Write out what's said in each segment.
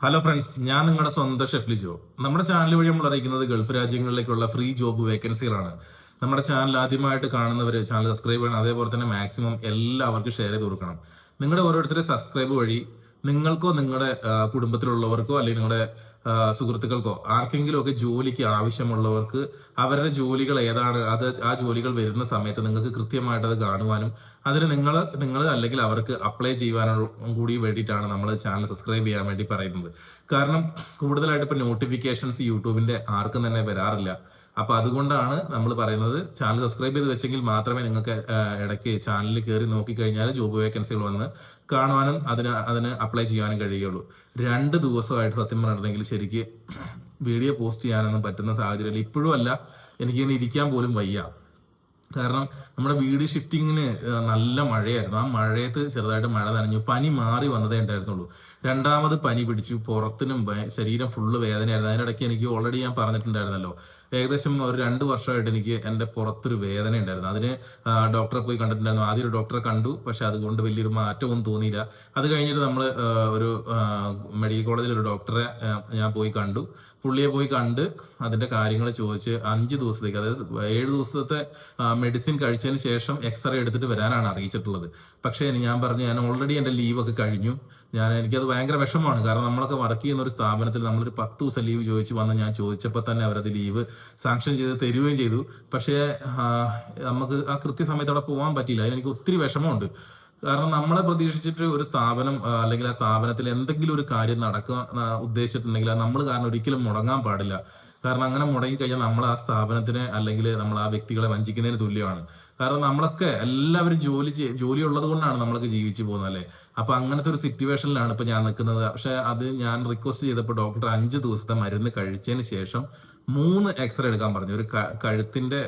Hello friends ഞാൻ നിങ്ങളുടെ സ്വന്തം ഷെഫ്ലി നമ്മുടെ ചാനൽ വഴി നമ്മൾ അറിയിക്കുന്നത് ഗൾഫ് രാജ്യങ്ങളിലേക്കുള്ള ഫ്രീ ജോബ് വേക്കൻസികളാണ് നമ്മുടെ ചാനൽ ആദ്യമായിട്ട് കാണുന്നവർ ചാനൽ സബ്സ്ക്രൈബ് ചെയ്യണം. അതേപോലെ തന്നെ മാക്സിമം എല്ലാവർക്കും ഷെയർ ചെയ്ത് കൊടുക്കണം. നിങ്ങളുടെ ഓരോരുത്തരുടെ സബ്സ്ക്രൈബ് വഴി നിങ്ങൾക്കോ നിങ്ങളുടെ കുടുംബത്തിലുള്ളവർക്കോ അല്ലെങ്കിൽ നിങ്ങളുടെ സുഹൃത്തുക്കൾക്കോ ആർക്കെങ്കിലും ഒക്കെ ജോലിക്ക് ആവശ്യമുള്ളവർക്ക് അവരുടെ ജോലികൾ ഏതാണ് അത് ആ ജോലികൾ വരുന്ന സമയത്ത് നിങ്ങൾക്ക് കൃത്യമായിട്ട് അത് കാണുവാനും അതിന് നിങ്ങൾ നിങ്ങൾ അല്ലെങ്കിൽ അവർക്ക് അപ്ലൈ ചെയ്യുവാനും കൂടി വേണ്ടിയിട്ടാണ് നമ്മൾ ചാനൽ സബ്സ്ക്രൈബ് ചെയ്യാൻ വേണ്ടി പറയുന്നത്. കാരണം കൂടുതലായിട്ട് ഇപ്പൊ നോട്ടിഫിക്കേഷൻസ് യൂട്യൂബിന്റെ ആർക്കും തന്നെ വരാറില്ല. അപ്പൊ അതുകൊണ്ടാണ് നമ്മൾ പറയുന്നത് ചാനൽ സബ്സ്ക്രൈബ് ചെയ്ത് വെച്ചെങ്കിൽ മാത്രമേ നിങ്ങൾക്ക് ഇടയ്ക്ക് ചാനലിൽ കയറി നോക്കിക്കഴിഞ്ഞാൽ ജോബ് വേക്കൻസികൾ വന്ന് കാണുവാനും അതിന് അതിന് അപ്ലൈ ചെയ്യാനും കഴിയുള്ളൂ രണ്ട് ദിവസമായിട്ട് സത്യം പറഞ്ഞിട്ടുണ്ടെങ്കിൽ ശരിക്ക് വീഡിയോ പോസ്റ്റ് ചെയ്യാനൊന്നും പറ്റുന്ന സാഹചര്യമില്ല ഇപ്പോഴും അല്ല എനിക്കിങ്ങനെ ഇരിക്കാൻ പോലും വയ്യ. കാരണം നമ്മുടെ വീട് ഷിഫ്റ്റിങ്ങിന് നല്ല മഴയായിരുന്നു. ആ മഴയത്ത് ചെറുതായിട്ട് മഴ നനഞ്ഞു പനി മാറി വന്നതേ ഉണ്ടായിരുന്നുള്ളൂ. രണ്ടാമത് പനി പിടിച്ചു പുറത്തിനും ശരീരം ഫുള്ള് വേദനയായിരുന്നു. അതിനിടയ്ക്ക് എനിക്ക് ഓൾറെഡി ഞാൻ പറഞ്ഞിട്ടുണ്ടായിരുന്നല്ലോ ഏകദേശം ഒരു രണ്ട് വർഷമായിട്ട് എനിക്ക് എന്റെ പുറത്തൊരു വേദന ഉണ്ടായിരുന്നു. അതിന് ഡോക്ടറെ പോയി കണ്ടിട്ടുണ്ടായിരുന്നു. ആദ്യം ഒരു ഡോക്ടറെ കണ്ടു പക്ഷെ അതുകൊണ്ട് വലിയൊരു മാറ്റമൊന്നും തോന്നിയില്ല. അത് കഴിഞ്ഞിട്ട് നമ്മൾ ഒരു മെഡിക്കൽ കോളേജിൽ ഒരു ഡോക്ടറെ ഞാൻ പോയി കണ്ടു. പുള്ളിയെ പോയി കണ്ട് അതിന്റെ കാര്യങ്ങൾ ചോദിച്ച് അഞ്ച് ദിവസത്തേക്ക് അതായത് ഏഴ് ദിവസത്തെ മെഡിസിൻ കഴിച്ചതിന് ശേഷം എക്സ്റേ എടുത്തിട്ട് വരാനാണ് അറിയിച്ചിട്ടുള്ളത്. പക്ഷേ ഞാൻ പറഞ്ഞു ഞാൻ ഓൾറെഡി എന്റെ ലീവൊക്കെ കഴിഞ്ഞു. ഞാൻ എനിക്കത് ഭയങ്കര വിഷമമാണ്. കാരണം നമ്മളൊക്കെ വർക്ക് ചെയ്യുന്ന ഒരു സ്ഥാപനത്തിൽ നമ്മളൊരു പത്ത് ദിവസം ലീവ് ചോദിച്ചു വന്ന് ഞാൻ ചോദിച്ചപ്പോൾ തന്നെ അവരത് ലീവ് സാങ്ഷൻ ചെയ്ത് തരുകയും ചെയ്തു. പക്ഷേ നമുക്ക് ആ കൃത്യസമയത്ത് അവിടെ പോകാൻ പറ്റിയില്ല. അതിനെനിക്ക് ഒത്തിരി വിഷമമുണ്ട്. കാരണം നമ്മളെ പ്രതീക്ഷിച്ചിട്ട് ഒരു സ്ഥാപനം അല്ലെങ്കിൽ ആ സ്ഥാപനത്തിൽ എന്തെങ്കിലും ഒരു കാര്യം നടക്കുക ഉദ്ദേശിച്ചിട്ടുണ്ടെങ്കിൽ നമ്മൾ കാരണം ഒരിക്കലും മുടങ്ങാൻ പാടില്ല. കാരണം അങ്ങനെ മുടങ്ങി കഴിഞ്ഞാൽ നമ്മൾ ആ സ്ഥാപനത്തിനെ അല്ലെങ്കിൽ നമ്മൾ ആ വ്യക്തികളെ വഞ്ചിക്കുന്നതിന് തുല്യമാണ്. കാരണം നമ്മളൊക്കെ എല്ലാവരും ജോലി ജോലി ഉള്ളത് കൊണ്ടാണ് നമ്മളൊക്കെ ജീവിച്ചു പോകുന്നത് അല്ലേ? അപ്പൊ അങ്ങനത്തെ ഒരു സിറ്റുവേഷനിലാണ് ഇപ്പൊ ഞാൻ നിൽക്കുന്നത്. പക്ഷെ അത് ഞാൻ റിക്വസ്റ്റ് ചെയ്തപ്പോൾ ഡോക്ടർ അഞ്ച് ദിവസത്തെ മരുന്ന് കഴിച്ചതിന് ശേഷം മൂന്ന് എക്സ്റേ എടുക്കാൻ പറഞ്ഞു. ഒരു കഴുത്തിന്റെ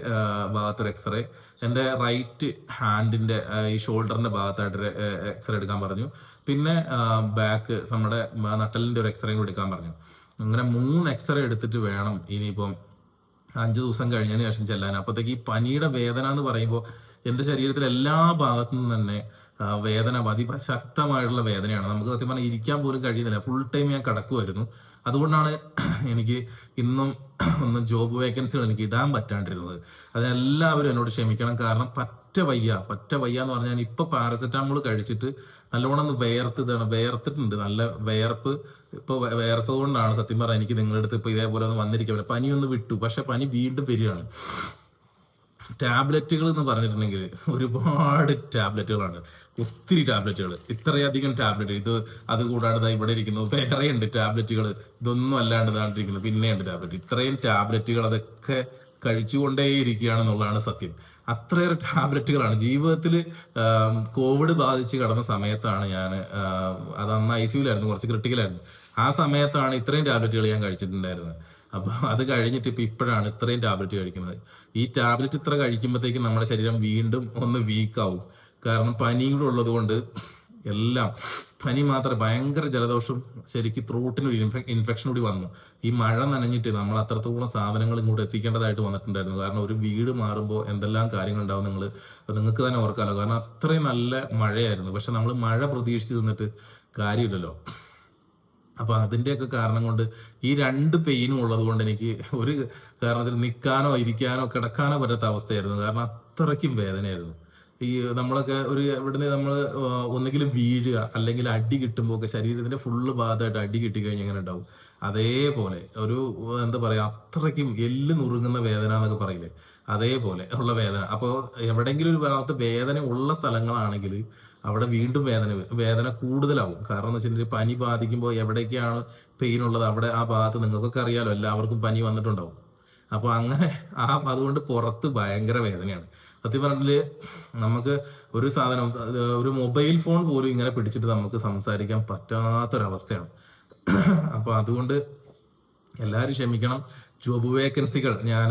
ഭാഗത്തൊരു എക്സ്റേ എന്റെ റൈറ്റ് ഹാൻഡിന്റെ ഈ ഷോൾഡറിന്റെ ഭാഗത്തായിട്ടൊരു എക്സ്റേ എടുക്കാൻ പറഞ്ഞു. പിന്നെ ബാക്ക് നമ്മുടെ നട്ടലിന്റെ ഒരു എക്സ്റേയും കൂടി എടുക്കാൻ പറഞ്ഞു. അങ്ങനെ മൂന്ന് എക്സ്റേ എടുത്തിട്ട് വേണം ഇനിയിപ്പം അഞ്ച് ദിവസം കഴിഞ്ഞതിന് ശേഷം ചെല്ലാൻ. അപ്പോഴത്തേക്ക് ഈ പനിയുടെ വേദന എന്ന് പറയുമ്പോൾ എന്റെ ശരീരത്തിലെ എല്ലാ ഭാഗത്തു നിന്നും തന്നെ വേദന അതിശക്തമായിട്ടുള്ള വേദനയാണ്. നമുക്ക് സത്യം പറഞ്ഞാൽ ഇരിക്കാൻ പോലും കഴിയുന്നില്ല. ഫുൾ ടൈം ഞാൻ കിടക്കുമായിരുന്നു അതുകൊണ്ടാണ് എനിക്ക് ഇന്നും ഒന്നും ജോബ് വേക്കൻസികൾ എനിക്ക് ഇടാൻ പറ്റാണ്ടിരുന്നത്. അതിനെല്ലാവരും എന്നോട് ക്ഷമിക്കണം. കാരണം വയ്യ. പറ്റ വയ്യ എന്ന് പറഞ്ഞാൽ ഇപ്പൊ പാരസെറ്റാമോൾ കഴിച്ചിട്ട് നല്ലോണം ഒന്ന് വേർത്ത് ഇതാണ്. വേർത്തിട്ടുണ്ട്. നല്ല വേർപ്പ് ഇപ്പൊ വേർത്തത് കൊണ്ടാണ് സത്യം പറഞ്ഞാൽ എനിക്ക് നിങ്ങളുടെ അടുത്ത് ഇപ്പൊ ഇതേപോലെ ഒന്ന് വന്നിരിക്കാൻ പനി ഒന്ന് വിട്ടു. പക്ഷെ പനി വീണ്ടും വരികയാണ്. ടാബ്ലറ്റുകൾ എന്ന് പറഞ്ഞിട്ടുണ്ടെങ്കിൽ ഒരുപാട് ടാബ്ലറ്റുകളാണ്. ഒത്തിരി ടാബ്ലറ്റുകൾ ഇത്രയധികം ടാബ്ലറ്റ്. ഇത് അത് കൂടാണ്ട് ഇവിടെ ഇരിക്കുന്നു. ഉണ്ട് ടാബ്ലറ്റുകൾ ഇതൊന്നും അല്ലാണ്ട് ഇതാണ്ടിരിക്കുന്നു പിന്നെയുണ്ട് ടാബ്ലറ്റ്. ഇത്രയും ടാബ്ലറ്റുകൾ അതൊക്കെ കഴിച്ചുകൊണ്ടേ കഴിച്ചുകൊണ്ടേയിരിക്കുകയാണെന്നുള്ളതാണ് സത്യം. അത്രയേറെ ടാബ്ലറ്റുകളാണ്. ജീവിതത്തിൽ കോവിഡ് ബാധിച്ച് കിടന്ന സമയത്താണ് ഞാൻ അത് അന്ന് ഐ സിയുലായിരുന്നു കുറച്ച് ക്രിട്ടിക്കലായിരുന്നു. ആ സമയത്താണ് ഇത്രയും ടാബ്ലറ്റുകൾ ഞാൻ കഴിച്ചിട്ടുണ്ടായിരുന്നത്. അപ്പൊ അത് കഴിഞ്ഞിട്ട് ഇപ്പൊ ഇപ്പോഴാണ് ഇത്രയും ടാബ്ലറ്റ് കഴിക്കുന്നത്. ഈ ടാബ്ലറ്റ് ഇത്ര കഴിക്കുമ്പോഴത്തേക്കും നമ്മുടെ ശരീരം വീണ്ടും ഒന്ന് വീക്കാവും കാരണം പനിയും കൂടെ ഉള്ളത് കൊണ്ട് എല്ലാം. പനി മാത്രം ഭയങ്കര ജലദോഷം ശരിക്കും ത്രോട്ടിന് ഒരു ഇൻഫെക്ഷൻ കൂടി വന്നു. ഈ മഴ നനഞ്ഞിട്ട് നമ്മൾ അത്രത്തോളം സാധനങ്ങൾ ഇങ്ങോട്ട് എത്തിക്കേണ്ടതായിട്ട് വന്നിട്ടുണ്ടായിരുന്നു. കാരണം ഒരു വീട് മാറുമ്പോൾ എന്തെല്ലാം കാര്യങ്ങൾ ഉണ്ടാവും നിങ്ങൾ നിങ്ങൾക്ക് തന്നെ ഓർക്കാമല്ലോ കാരണം അത്രയും നല്ല മഴയായിരുന്നു. പക്ഷെ നമ്മൾ മഴ പ്രതീക്ഷിച്ച് നിന്നിട്ട് കാര്യമില്ലല്ലോ. അപ്പൊ അതിന്റെയൊക്കെ കാരണം കൊണ്ട് ഈ രണ്ട് പെയിനും ഉള്ളത് കൊണ്ട് എനിക്ക് ഒരു കാരണത്തിൽ നിൽക്കാനോ ഇരിക്കാനോ കിടക്കാനോ പറ്റാത്ത അവസ്ഥയായിരുന്നു. കാരണം അത്രയ്ക്കും വേദനയായിരുന്നു. ഈ നമ്മളൊക്കെ ഒരു ഇവിടുന്ന് നമ്മൾ ഒന്നെങ്കിലും വീഴുക അല്ലെങ്കിൽ അടി കിട്ടുമ്പോൾ ഒക്കെ ശരീരത്തിന്റെ ഫുള്ള് ഭാഗത്തായിട്ട് അടി കിട്ടി കഴിഞ്ഞാൽ എങ്ങനെ ഉണ്ടാവും. അതേപോലെ ഒരു എന്താ പറയാ അത്രയ്ക്കും എല്ല് നുറുങ്ങുന്ന വേദന എന്നൊക്കെ പറയില്ലേ? അതേപോലെ ഉള്ള വേദന. അപ്പോൾ എവിടെങ്കിലും ഒരു ഭാഗത്ത് വേദന ഉള്ള സ്ഥലങ്ങളാണെങ്കിൽ അവിടെ വീണ്ടും വേദന വേദന കൂടുതലാവും. കാരണം എന്ന് വെച്ചിട്ടുണ്ടെങ്കിൽ പനി ബാധിക്കുമ്പോൾ എവിടേക്കാണ് പെയിൻ ഉള്ളത് അവിടെ ആ ഭാഗത്ത് നിങ്ങൾക്കൊക്കെ അറിയാലോ എല്ലാവർക്കും പനി വന്നിട്ടുണ്ടാവും. അപ്പോൾ അങ്ങനെ ആ അതുകൊണ്ട് പുറത്ത് ഭയങ്കര വേദനയാണ്. സത്യം പറഞ്ഞാൽ നമുക്ക് ഒരു സാധനം ഒരു മൊബൈൽ ഫോൺ പോലും ഇങ്ങനെ പിടിച്ചിട്ട് നമുക്ക് സംസാരിക്കാൻ പറ്റാത്തൊരവസ്ഥയാണ്. അപ്പൊ അതുകൊണ്ട് എല്ലാവരും ക്ഷമിക്കണം. ജോബ് വേക്കൻസികൾ ഞാൻ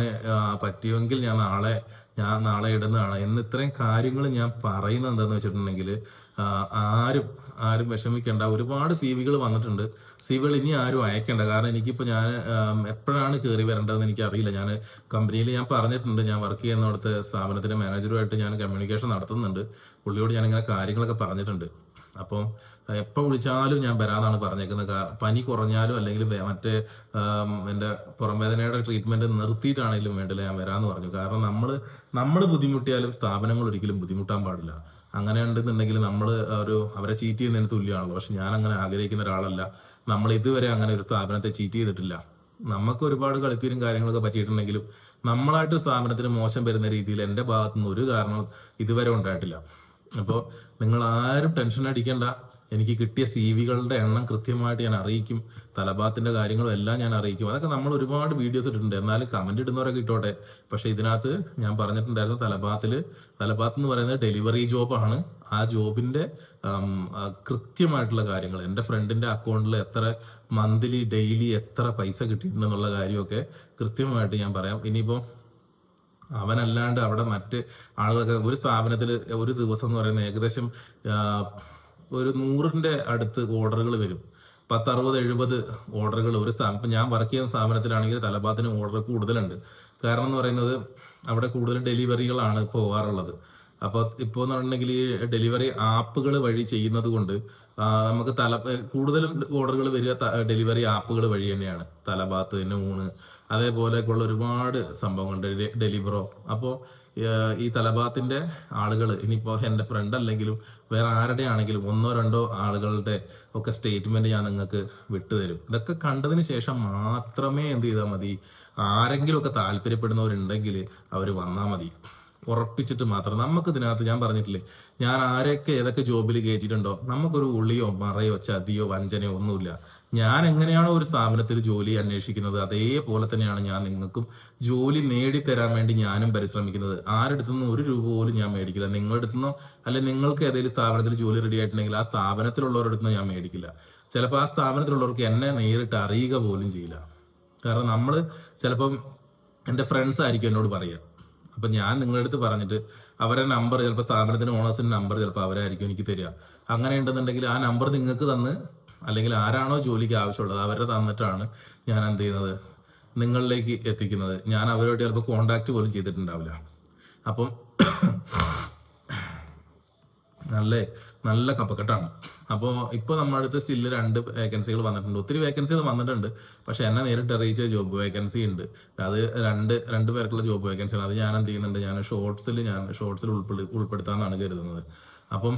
പറ്റിയെങ്കിൽ ഞാൻ നാളെ ഞാൻ നാളെ ഇടുന്നതാണ്. എന്ന് ഇത്രയും കാര്യങ്ങൾ ഞാൻ പറയുന്നത് എന്താന്ന് വെച്ചിട്ടുണ്ടെങ്കിൽ ആരും ആരും വിഷമിക്കേണ്ട. ഒരുപാട് സി വികൾ വന്നിട്ടുണ്ട്. സി വികൾ ഇനി ആരും അയക്കണ്ട. കാരണം എനിക്കിപ്പോൾ ഞാൻ എപ്പോഴാണ് കയറി വരേണ്ടതെന്ന് എനിക്ക് അറിയില്ല ഞാൻ കമ്പനിയിൽ ഞാൻ പറഞ്ഞിട്ടുണ്ട് ഞാൻ വർക്ക് ചെയ്യുന്ന അവിടുത്തെ സ്ഥാപനത്തിന്റെ മാനേജറുമായിട്ട് ഞാൻ കമ്മ്യൂണിക്കേഷൻ നടത്തുന്നുണ്ട്. പുള്ളിയോട് ഞാൻ ഇങ്ങനെ കാര്യങ്ങളൊക്കെ പറഞ്ഞിട്ടുണ്ട്. അപ്പം എപ്പോൾ വിളിച്ചാലും ഞാൻ വരാമെന്നാണ് പറഞ്ഞേക്കുന്നത്. പനി കുറഞ്ഞാലും അല്ലെങ്കിൽ മറ്റേ എന്റെ പുറംവേദനയുടെ ട്രീറ്റ്മെന്റ് നിർത്തിയിട്ടാണെങ്കിലും വേണ്ടില്ല ഞാൻ വരാമെന്ന് പറഞ്ഞു. കാരണം നമ്മൾ നമ്മൾ ബുദ്ധിമുട്ടിയാലും സ്ഥാപനങ്ങൾ ഒരിക്കലും ബുദ്ധിമുട്ടാൻ പാടില്ല. അങ്ങനെ ഉണ്ടെന്നുണ്ടെങ്കിൽ നമ്മൾ ഒരു അവരെ ചീറ്റ് ചെയ്യുന്നതിന് തുല്യമാണല്ലോ. പക്ഷെ ഞാൻ അങ്ങനെ ആഗ്രഹിക്കുന്ന ഒരാളല്ല. നമ്മൾ ഇതുവരെ അങ്ങനെ ഒരു സ്ഥാപനത്തെ ചീറ്റ് ചെയ്തിട്ടില്ല. നമുക്ക് ഒരുപാട് കളിപ്പീരും കാര്യങ്ങളൊക്കെ പറ്റിയിട്ടുണ്ടെങ്കിലും നമ്മളായിട്ട് സ്ഥാപനത്തിന് മോശം വരുന്ന രീതിയിൽ എന്റെ ഭാഗത്തുനിന്ന് ഒരു കാരണവും ഇതുവരെ ഉണ്ടായിട്ടില്ല. അപ്പോൾ നിങ്ങൾ ആരും ടെൻഷൻ അടിക്കേണ്ട. എനിക്ക് കിട്ടിയ സി വികളുടെ എണ്ണം കൃത്യമായിട്ട് ഞാൻ അറിയിക്കും. തലബാത്തിന്റെ കാര്യങ്ങളും എല്ലാം ഞാൻ അറിയിക്കും. അതൊക്കെ നമ്മൾ ഒരുപാട് വീഡിയോസ് ഇട്ടിട്ടുണ്ട്. എന്നാലും കമന്റ് ഇടുന്നവരൊക്കെ ഇട്ടോട്ടെ. പക്ഷെ ഇതിനകത്ത് ഞാൻ പറഞ്ഞിട്ടുണ്ടായിരുന്നു തലബാത്തിൽ തലബാത്ത് എന്ന് പറയുന്നത് ഡെലിവറി ജോബാണ് ആ ജോബിന്റെ കൃത്യമായിട്ടുള്ള കാര്യങ്ങൾ എന്റെ ഫ്രണ്ടിന്റെ അക്കൗണ്ടിൽ എത്ര മന്ത്ലി ഡെയിലി എത്ര പൈസ കിട്ടിയിട്ടുണ്ടെന്നുള്ള കാര്യമൊക്കെ കൃത്യമായിട്ട് ഞാൻ പറയാം. ഇനിയിപ്പോ അവനല്ലാണ്ട് അവിടെ മറ്റ് ആളുകളൊക്കെ ഒരു സ്ഥാപനത്തിൽ ഒരു ദിവസം എന്ന് പറയുന്നത് ഏകദേശം ഒരു നൂറിന്റെ അടുത്ത് ഓർഡറുകൾ വരും. പത്ത് അറുപത് എഴുപത് ഓർഡറുകൾ ഒരു സ്ഥാനം. ഇപ്പം ഞാൻ വർക്ക് ചെയ്യുന്ന സ്ഥാപനത്തിലാണെങ്കിൽ തലബാത്തിന് ഓർഡർ കൂടുതലുണ്ട്. കാരണം എന്ന് പറയുന്നത് അവിടെ കൂടുതലും ഡെലിവറികളാണ് പോകാറുള്ളത്. അപ്പോൾ ഇപ്പോൾ എന്ന് പറഞ്ഞിട്ടുണ്ടെങ്കിൽ ഈ ഡെലിവറി ആപ്പുകൾ വഴി ചെയ്യുന്നത് കൊണ്ട് നമുക്ക് തല കൂടുതലും ഓർഡറുകൾ വരിക ഡെലിവറി ആപ്പുകൾ വഴി തന്നെയാണ്. തലഭാത്ത് ഊണ് അതേപോലെയൊക്കെയുള്ള ഒരുപാട് സംഭവങ്ങളുണ്ട്. ഡെലിവറോ. അപ്പോൾ ഈ തലഭാത്തിന്റെ ആളുകൾ ഇനിയിപ്പോൾ എന്റെ ഫ്രണ്ട് അല്ലെങ്കിലും വേറെ ആരുടെ ആണെങ്കിലും ഒന്നോ രണ്ടോ ആളുകളുടെ ഒക്കെ സ്റ്റേറ്റ്മെന്റ് ഞാൻ നിങ്ങൾക്ക് വിട്ടുതരും ഇതൊക്കെ കണ്ടതിന് ശേഷം മാത്രമേ എന്ത് ചെയ്താൽ മതി? ആരെങ്കിലുമൊക്കെ താല്പര്യപ്പെടുന്നവരുണ്ടെങ്കിൽ അവർ വന്നാൽ മതി. ഉറപ്പിച്ചിട്ട് മാത്രം. നമുക്ക് ഇതിനകത്ത് ഞാൻ പറഞ്ഞിട്ടില്ലേ ഞാൻ ആരെയൊക്കെ ഏതൊക്കെ ജോബിൽ കയറ്റിയിട്ടുണ്ടോ നമുക്കൊരു ഉള്ളിയോ മറയോ ചതിയോ വഞ്ചനയോ ഒന്നുമില്ല. ഞാൻ എങ്ങനെയാണോ ഒരു സ്ഥാപനത്തിൽ ജോലി അന്വേഷിക്കുന്നത് അതേപോലെ തന്നെയാണ് ഞാൻ നിങ്ങൾക്കും ജോലി നേടിത്തരാൻ വേണ്ടി ഞാനും പരിശ്രമിക്കുന്നത്. ആരുടെ നിന്നും ഒരു രൂപ പോലും ഞാൻ മേടിക്കില്ല. നിങ്ങളുടെ അടുത്തുനിന്നോ അല്ലെ നിങ്ങൾക്ക് ഏതെങ്കിലും സ്ഥാപനത്തിൽ ജോലി റെഡി ആയിട്ടുണ്ടെങ്കിൽ ആ സ്ഥാപനത്തിലുള്ളവരുടെ അടുത്തുനിന്ന് ഞാൻ മേടിക്കില്ല. ചിലപ്പോൾ ആ സ്ഥാപനത്തിലുള്ളവർക്ക് എന്നെ നേരിട്ട് അറിയുക പോലും ചെയ്യില്ല. കാരണം നമ്മൾ ചിലപ്പം എന്റെ ഫ്രണ്ട്സ് ആയിരിക്കും എന്നോട് പറയുക അപ്പം ഞാൻ നിങ്ങളുടെ അടുത്ത് പറഞ്ഞിട്ട് അവരെ നമ്പർ ചിലപ്പോൾ സ്ഥാപനത്തിന് ഓണേഴ്സിന്റെ നമ്പർ ചിലപ്പോൾ അവരായിരിക്കും എനിക്ക് തരിക. അങ്ങനെ ഉണ്ടെന്നുണ്ടെങ്കിൽ ആ നമ്പർ നിങ്ങൾക്ക് തന്ന് അല്ലെങ്കിൽ ആരാണോ ജോലിക്ക് ആവശ്യമുള്ളത് അവരെ തന്നിട്ടാണ് ഞാൻ എന്ത് ചെയ്യുന്നത് നിങ്ങളിലേക്ക് എത്തിക്കുന്നത്. ഞാൻ അവരോട് ചിലപ്പോൾ കോണ്ടാക്ട് പോലും ചെയ്തിട്ടുണ്ടാവില്ല. അപ്പം നല്ല നല്ല കപ്പക്കെട്ടാണ് അപ്പോൾ ഇപ്പോൾ നമ്മുടെ അടുത്ത് സ്റ്റില്ല് രണ്ട് വേക്കൻസികൾ വന്നിട്ടുണ്ട്. ഒത്തിരി വേക്കൻസികൾ വന്നിട്ടുണ്ട്. പക്ഷെ എന്നെ നേരിട്ട് അറിയിച്ച ജോബ് വേക്കൻസി ഉണ്ട്. അത് രണ്ട് രണ്ട് പേർക്കുള്ള ജോബ് വേക്കൻസിയാണ് അത് ഞാൻ എന്ത് ചെയ്യുന്നുണ്ട്? ഞാൻ ഷോർട്സിൽ ഞാൻ ഷോർട്സിൽ ഉൾപ്പെടു ഉൾപ്പെടുത്താമെന്നാണ് കരുതുന്നത്. അപ്പം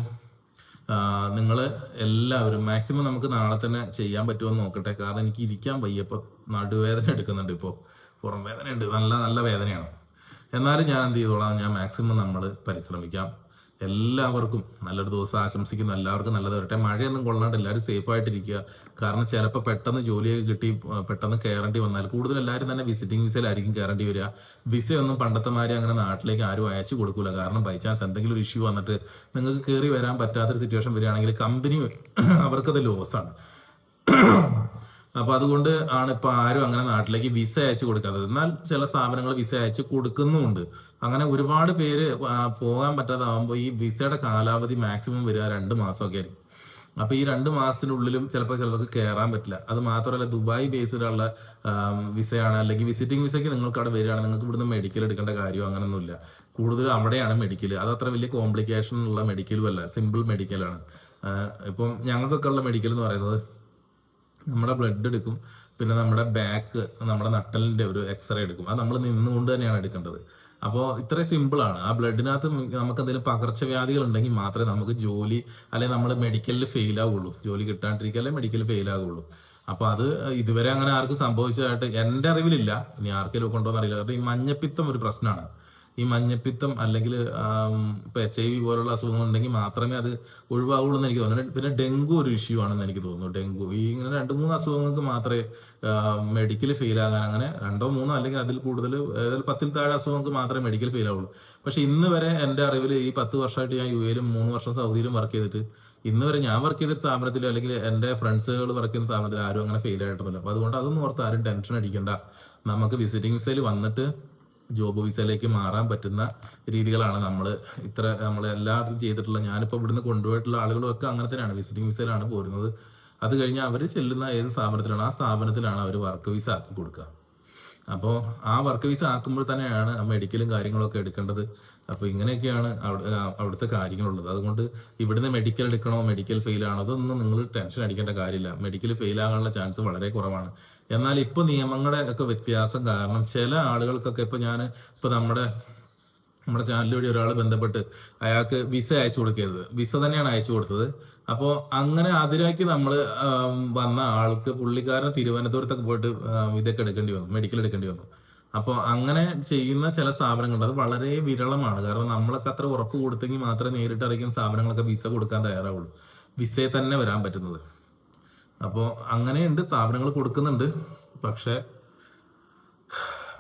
നിങ്ങൾ എല്ലാവരും മാക്സിമം നമുക്ക് നാളെ തന്നെ ചെയ്യാൻ പറ്റുമോ എന്ന് നോക്കട്ടെ. കാരണം എനിക്ക് ഇരിക്കാൻ വയ്യ. ഇപ്പൊ നടുവേദന എടുക്കുന്നുണ്ട് ഇപ്പോൾ പുറം വേദന ഉണ്ട് നല്ല നല്ല വേദനയാണ്. എന്നാലും ഞാൻ എന്ത് ചെയ്തോളാം? ഞാൻ മാക്സിമം നമ്മൾ പരിശ്രമിക്കാം. എല്ലാവർക്കും നല്ലൊരു ദിവസം ആശംസിക്കുന്നു. എല്ലാവർക്കും നല്ലത് വരട്ടെ. മഴയൊന്നും കൊള്ളാണ്ട് എല്ലാവരും സേഫ് ആയിട്ടിരിക്കുക. കാരണം ചിലപ്പോൾ പെട്ടെന്ന് ജോലിയൊക്കെ കിട്ടി പെട്ടെന്ന് കയറേണ്ടി വന്നാൽ കൂടുതൽ എല്ലാവരും തന്നെ വിസിറ്റിംഗ് വിസയിലായിരിക്കും കയറേണ്ടി വരിക. വിസയൊന്നും മാതിരി അങ്ങനെ നാട്ടിലേക്ക് ആരും അയച്ചു കൊടുക്കൂല. കാരണം ബൈ ചാൻസ് എന്തെങ്കിലും ഒരു ഇഷ്യൂ വന്നിട്ട് നിങ്ങൾക്ക് കയറി വരാൻ പറ്റാത്തൊരു സിറ്റുവേഷൻ വരികയാണെങ്കിൽ കമ്പനി അവർക്കത് ലോസാണ് അപ്പൊ അതുകൊണ്ട് ആണ് ഇപ്പൊ ആരും അങ്ങനെ നാട്ടിലേക്ക് വിസ അയച്ചു കൊടുക്കാത്തത്. എന്നാൽ ചില സ്ഥാപനങ്ങൾ വിസ അയച്ചു കൊടുക്കുന്നുമുണ്ട്. അങ്ങനെ ഒരുപാട് പേര് പോകാൻ പറ്റാതാവുമ്പോൾ ഈ വിസയുടെ കാലാവധി മാക്സിമം വരിക രണ്ട് മാസമൊക്കെ ആയിരിക്കും. അപ്പൊ ഈ രണ്ട് മാസത്തിനുള്ളിലും ചിലപ്പോൾ ചിലർക്ക് കയറാൻ പറ്റില്ല. അത് മാത്രമല്ല ദുബായ് ബേസ്ഡുള്ള വിസയാണ് അല്ലെങ്കിൽ വിസിറ്റിംഗ് വിസയ്ക്ക് നിങ്ങൾക്ക് അവിടെ വരികയാണ്. നിങ്ങൾക്ക് ഇവിടുന്ന് മെഡിക്കൽ എടുക്കേണ്ട കാര്യം അങ്ങനെയൊന്നുമില്ല കൂടുതൽ അവിടെയാണ് മെഡിക്കൽ അത് അത്ര വലിയ കോംപ്ലിക്കേഷൻ ഉള്ള മെഡിക്കലും അല്ല. സിമ്പിൾ മെഡിക്കലാണ് ഇപ്പം ഞങ്ങൾക്കൊക്കെ ഉള്ള മെഡിക്കൽ എന്ന് പറയുന്നത് നമ്മുടെ ബ്ലഡ് എടുക്കും. പിന്നെ നമ്മുടെ ബാക്ക് നമ്മുടെ നട്ടലിന്റെ ഒരു എക്സ്റേ എടുക്കും. അത് നമ്മൾ നിന്നുകൊണ്ട് തന്നെയാണ് എടുക്കേണ്ടത്. അപ്പോൾ ഇത്ര സിമ്പിളാണ് ആ ബ്ലഡിനകത്ത് നമുക്ക് എന്തെങ്കിലും പകർച്ചവ്യാധികൾ ഉണ്ടെങ്കിൽ മാത്രമേ നമുക്ക് ജോലി അല്ലെങ്കിൽ നമ്മൾ മെഡിക്കലിൽ ഫെയിൽ ആവുള്ളൂ. ജോലി കിട്ടാണ്ടിരിക്കുക അല്ലെങ്കിൽ മെഡിക്കലിൽ ഫെയിൽ ആവുള്ളൂ. അപ്പൊ അത് ഇതുവരെ അങ്ങനെ ആർക്കും സംഭവിച്ചതായിട്ട് എന്റെ അറിവിലില്ല. ഇനി ആർക്കെങ്കിലും കൊണ്ടോന്ന് അറിയില്ല. കാരണം ഈ മഞ്ഞപ്പിത്തം ഒരു പ്രശ്നമാണ്. ഈ മഞ്ഞപ്പിത്തം അല്ലെങ്കിൽ ഇപ്പൊ എച്ച് ഐ വി പോലുള്ള അസുഖങ്ങൾ ഉണ്ടെങ്കിൽ മാത്രമേ അത് ഒഴിവാകുള്ളൂ എന്ന് എനിക്ക് തോന്നുന്നു. പിന്നെ ഡെങ്കു ഒരു ഇഷ്യൂ ആണെന്ന് എനിക്ക് തോന്നുന്നു. ഡെങ്കു. ഈ ഇങ്ങനെ രണ്ട് മൂന്ന് അസുഖങ്ങൾക്ക് മാത്രമേ മെഡിക്കൽ ഫെയിൽ ആകാൻ അങ്ങനെ രണ്ടോ മൂന്നോ അല്ലെങ്കിൽ അതിൽ കൂടുതൽ ഏതായാലും പത്തിൽ താഴെ അസുഖങ്ങൾക്ക് മാത്രമേ മെഡിക്കൽ ഫെയിൽ ആവുള്ളൂ. പക്ഷെ ഇന്ന് വരെ എന്റെ അറിവിൽ ഈ പത്ത് വർഷമായിട്ട് ഞാൻ യു എയിലും മൂന്ന് വർഷം സൗദിയിലും വർക്ക് ചെയ്തിട്ട് ഇന്ന് വരെ ഞാൻ വർക്ക് ചെയ്ത സ്ഥാപനത്തിൽ അല്ലെങ്കിൽ എന്റെ ഫ്രണ്ട്സുകൾ വർക്ക് ചെയ്യുന്ന സ്ഥാപനത്തിൽ ആരും അങ്ങനെ ഫെയിൽ ആയിട്ടൊന്നുമില്ല. അപ്പൊ അതുകൊണ്ട് അതൊന്നും ഓർത്ത് ആരും ടെൻഷൻ അടിക്കണ്ട. നമുക്ക് വിസിറ്റിംഗ് വിസയിൽ വന്നിട്ട് ജോബ് വിസയിലേക്ക് മാറാൻ പറ്റുന്ന രീതികളാണ് നമ്മൾ ഇത്ര നമ്മൾ എല്ലാവരും ചെയ്തിട്ടുള്ള ഞാനിപ്പോൾ ഇവിടുന്ന് കൊണ്ടുപോയിട്ടുള്ള ആളുകളൊക്കെ അങ്ങനെ തന്നെയാണ് വിസിറ്റിംഗ് വിസയിലാണ് പോരുന്നത്. അത് കഴിഞ്ഞ് അവർ ചെല്ലുന്ന ഏത് സ്ഥാപനത്തിലാണ് ആ സ്ഥാപനത്തിലാണ് അവർ വർക്ക് വിസ ആക്കി കൊടുക്കുക. അപ്പോൾ ആ വർക്ക് വിസ ആക്കുമ്പോൾ തന്നെയാണ് മെഡിക്കലും കാര്യങ്ങളൊക്കെ എടുക്കേണ്ടത്. അപ്പോൾ ഇങ്ങനെയൊക്കെയാണ് അവിടെ അവിടുത്തെ കാര്യങ്ങളുള്ളത്. അതുകൊണ്ട് ഇവിടുന്ന് മെഡിക്കൽ എടുക്കണോ മെഡിക്കൽ ഫെയിൽ ആണോ അതൊന്നും നിങ്ങൾ ടെൻഷൻ അടിക്കേണ്ട കാര്യമില്ല. മെഡിക്കൽ ഫെയിൽ ആകാനുള്ള ചാൻസ് വളരെ കുറവാണ്. എന്നാൽ ഇപ്പോൾ നിയമങ്ങളുടെ ഒക്കെ വ്യത്യാസം കാരണം ചില ആളുകൾക്കൊക്കെ ഇപ്പോൾ ഞാൻ ഇപ്പോൾ നമ്മുടെ നമ്മുടെ ചാനൽ വഴി ഒരാൾ ബന്ധപ്പെട്ട് അയാൾക്ക് വിസ അയച്ചു കൊടുക്കരുത്. വിസ തന്നെയാണ് അയച്ചു കൊടുത്തത്. അപ്പോൾ അങ്ങനെ അതിലേക്ക് നമ്മൾ വന്ന ആൾക്ക് പുള്ളിക്കാരൻ തിരുവനന്തപുരത്തൊക്കെ പോയിട്ട് ഇതൊക്കെ എടുക്കേണ്ടി വന്നു മെഡിക്കൽ എടുക്കേണ്ടി വന്നു. അപ്പോൾ അങ്ങനെ ചെയ്യുന്ന ചില സ്ഥാപനങ്ങളുണ്ട്. അത് വളരെ വിരളമാണ്. കാരണം നമ്മളൊക്കെ അത്ര ഉറപ്പ് കൊടുത്തെങ്കിൽ മാത്രമേ നേരിട്ട് അറിയിക്കുന്ന സ്ഥാപനങ്ങളൊക്കെ വിസ കൊടുക്കാൻ തയ്യാറാവുള്ളൂ. വിസയെ തന്നെ വരാൻ പറ്റുന്നത്. അപ്പോൾ അങ്ങനെയുണ്ട്. സ്ഥാപനങ്ങൾ കൊടുക്കുന്നുണ്ട്. പക്ഷേ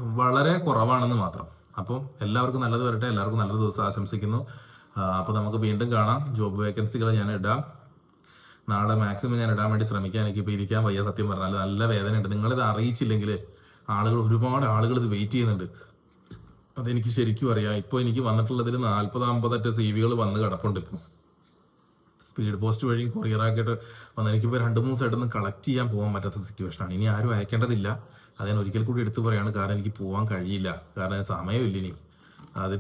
വളരെ കുറവാണെന്ന് മാത്രം. അപ്പം എല്ലാവർക്കും നല്ലത് വരട്ടെ. എല്ലാവർക്കും നല്ലൊരു ദിവസം ആശംസിക്കുന്നു. അപ്പോൾ നമുക്ക് വീണ്ടും കാണാം. ജോബ് വേക്കൻസികൾ ഞാൻ ഇടാം. നാളെ മാക്സിമം ഞാൻ ഇടാൻ വേണ്ടി ശ്രമിക്കാം എനിക്കിപ്പോൾ ഇരിക്കാൻ വയ്യ സത്യം പറഞ്ഞാൽ നല്ല വേദനയുണ്ട്. നിങ്ങളിത് അറിയിച്ചില്ലെങ്കിൽ ആളുകൾ ഒരുപാട് ആളുകൾ ഇത് വെയിറ്റ് ചെയ്യുന്നുണ്ട്. അതെനിക്ക് ശരിക്കും അറിയാം. ഇപ്പോൾ എനിക്ക് വന്നിട്ടുള്ളതിൽ നാൽപ്പത് അമ്പതറ്റ സി വികൾ വന്ന് കിടപ്പുണ്ട് ഇപ്പം. സ്പീഡ് പോസ്റ്റ് വഴിയും കൊറിയർ ആക്കിയിട്ട് വന്ന് എനിക്കിപ്പോൾ രണ്ട് മൂന്ന് സൈഡിൽ നിന്ന് കളക്ട് ചെയ്യാൻ പോകാൻ പറ്റാത്ത സിറ്റുവേഷനാണ് ഇനി ആരും അയക്കേണ്ടതില്ല. അത് ഞാൻ ഒരിക്കൽ കൂടി എടുത്തു പറയാണ്. കാരണം എനിക്ക് പോകാൻ കഴിയില്ല. കാരണം സമയമില്ല ഇനി.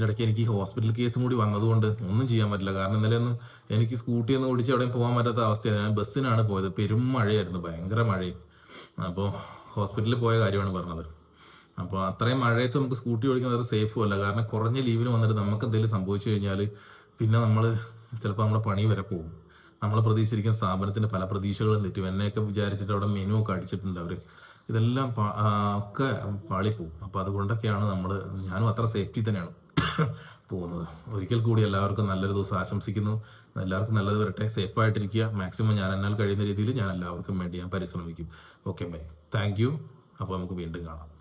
ഇടയ്ക്ക് എനിക്ക് ഹോസ്പിറ്റൽ കേസും കൂടി വന്നതുകൊണ്ട് ഒന്നും ചെയ്യാൻ പറ്റില്ല. കാരണം ഇന്നലെ ഒന്നും എനിക്ക് സ്കൂട്ടി ഒന്ന് ഓടിച്ച് എവിടെയും പോകാൻ പറ്റാത്ത അവസ്ഥയാണ്. ഞാൻ ബസ്സിനാണ് പോയത്. പെരും മഴയായിരുന്നു. ഭയങ്കര മഴയും. അപ്പോൾ ഹോസ്പിറ്റലിൽ പോയ കാര്യമാണ് പറഞ്ഞത്. അപ്പോൾ അത്രയും മഴയത്ത് നമുക്ക് സ്കൂട്ടി ഓടിക്കുന്നത് സേഫും അല്ല. കാരണം കുറഞ്ഞ ലീവിന് വന്നിട്ട് നമുക്ക് എന്തെങ്കിലും സംഭവിച്ചു കഴിഞ്ഞാൽ പിന്നെ നമ്മൾ ചിലപ്പോൾ നമ്മുടെ പണി വരെ പോകും. നമ്മൾ പ്രതീക്ഷിച്ചിരിക്കുന്ന സ്ഥാപനത്തിന്റെ പല പ്രതീക്ഷകളും തെറ്റും. എന്നെയൊക്കെ വിചാരിച്ചിട്ട് അവിടെ മെനു ഒക്കെ അടിച്ചിട്ടുണ്ട് അവർ ഇതെല്ലാം ഒക്കെ പാളിപ്പോവും അപ്പോൾ അതുകൊണ്ടൊക്കെയാണ് നമ്മൾ ഞാനും അത്ര സേഫ്റ്റി തന്നെയാണ് പോകുന്നത്. ഒരിക്കൽ കൂടി എല്ലാവർക്കും നല്ലൊരു ദിവസം ആശംസിക്കുന്നു. എല്ലാവർക്കും നല്ലത് വരട്ടെ. സേഫായിട്ടിരിക്കുക മാക്സിമം ഞാൻ എന്നാൽ കഴിയുന്ന രീതിയിൽ ഞാൻ എല്ലാവർക്കും വേണ്ടി ഞാൻ പരിശ്രമിക്കും. Okay bye thank you. അപ്പോൾ നമുക്ക് വീണ്ടും കാണാം.